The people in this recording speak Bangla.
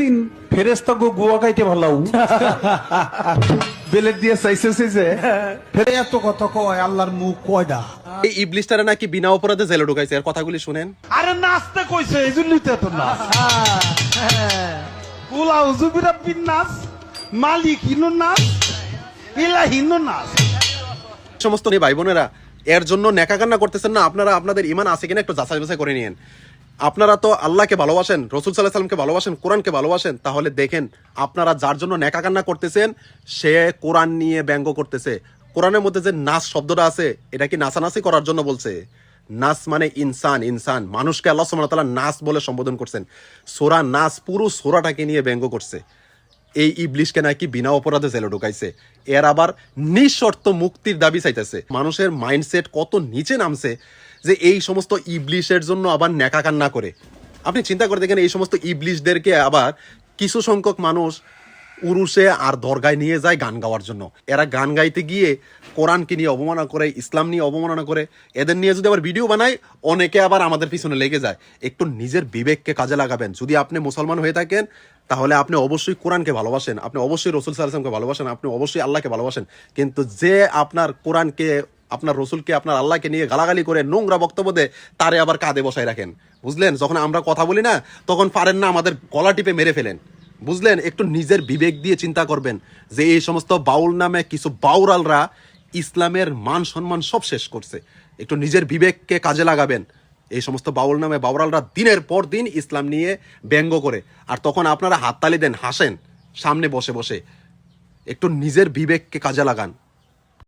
দিন ফেরেস্তা গো গুয়া বেলেট দিয়ে চাইছে চাইছে। ফেরে এত কথা কয় আল্লাহর মুখ কয়ডা? এই ইবলিশটারে নাকি বিনা অপরাধে জেলে ঢুকাইছে? এর কথাগুলি শুনেন। আরে নাচতে কইছে এই জন্যই তো এত নাচ। কুলা হুজুবিরা বিন নাচ মালিক হিনু নাচ ইলা হিনু নাচ সমস্ত ভাই বোনেরা এর জন্য নেকা কান্না করতেছেন না আপনারা আপনাদের ইমান আছে কিনা একটু যাচাই বাছাই করে নিয়েন। আপনারা তো আল্লাহকে ভালোবাসেন, রসুল সাল্লাহ সাল্লামকে ভালোবাসেন, কোরআনকে ভালোবাসেন, তাহলে দেখেন আপনারা যার জন্য নেকা কান্না করতেছেন, সে কোরআন নিয়ে ব্যঙ্গ করতেছে। কোরআনের মধ্যে যে নাচ শব্দটা আছে, এটা কি নাচানাচি করার জন্য বলছে? নাস মানে ইনসান ইনসান। মানুষকে আল্লাহ তাআলা নাচ বলে সম্বোধন করছেন। সোরা নাস পুরো সোরাটাকে নিয়ে ব্যঙ্গ করছে। এই ইবলিশকে নাকি বিনা অপরাধে জেলে ঢুকাইছে। এর আবার নিঃশর্ত মুক্তির দাবি চাইতেছে। মানুষের মাইন্ডসেট কত নিচে নামছে যে এই সমস্ত ইবলিশের জন্য আবার নেকা কান্না করে। আপনি চিন্তা করে দেখেন, এই সমস্ত ইবলিশদেরকে আবার কিছু সংখ্যক মানুষ উরুষে আর দরগায় নিয়ে যায় গান গাওয়ার জন্য। এরা গান গাইতে গিয়ে কোরআনকে নিয়ে অবমাননা করে, ইসলাম নিয়ে অবমাননা করে, এদের নিয়ে যদি আবার ভিডিও বানায়, অনেকে আবার আমাদের পিছনে লেগে যায়। একটু নিজের বিবেককে কাজে লাগাবেন। যদি আপনি মুসলমান হয়ে থাকেন, তাহলে আপনি অবশ্যই কোরআনকে ভালোবাসেন। আপনি অবশ্যই রসুল সাল্লামকে ভালোবাসেন। আপনি অবশ্যই আল্লাহকে ভালোবাসেন। কিন্তু যে আপনার কোরআনকে আপনার রসুলকে, আপনার আল্লাহকে নিয়ে গালাগালি করে নোংরা বক্তব্য দেয়, তারে আবার কাঁধে বসায় রাখেন। বুঝলেন? যখন আমরা কথা বলি না, তখন পারেন না আমাদের গলা টিপে মেরে ফেলেন। বুঝলেন? একটু নিজের বিবেক দিয়ে চিন্তা করবেন যে এই সমস্ত বাউল নামে কিছু বাউরালরা ইসলামের মান সম্মান সব শেষ করছে। একটু নিজের বিবেককে কাজে লাগাবেন। এই সমস্ত বাউল নামে বাউরালরা দিনের পর দিন ইসলাম নিয়ে ব্যঙ্গ করে। আর তখন আপনারা হাততালি দেন, হাসেন, সামনে বসে বসে। একটু নিজের বিবেককে কাজে লাগান।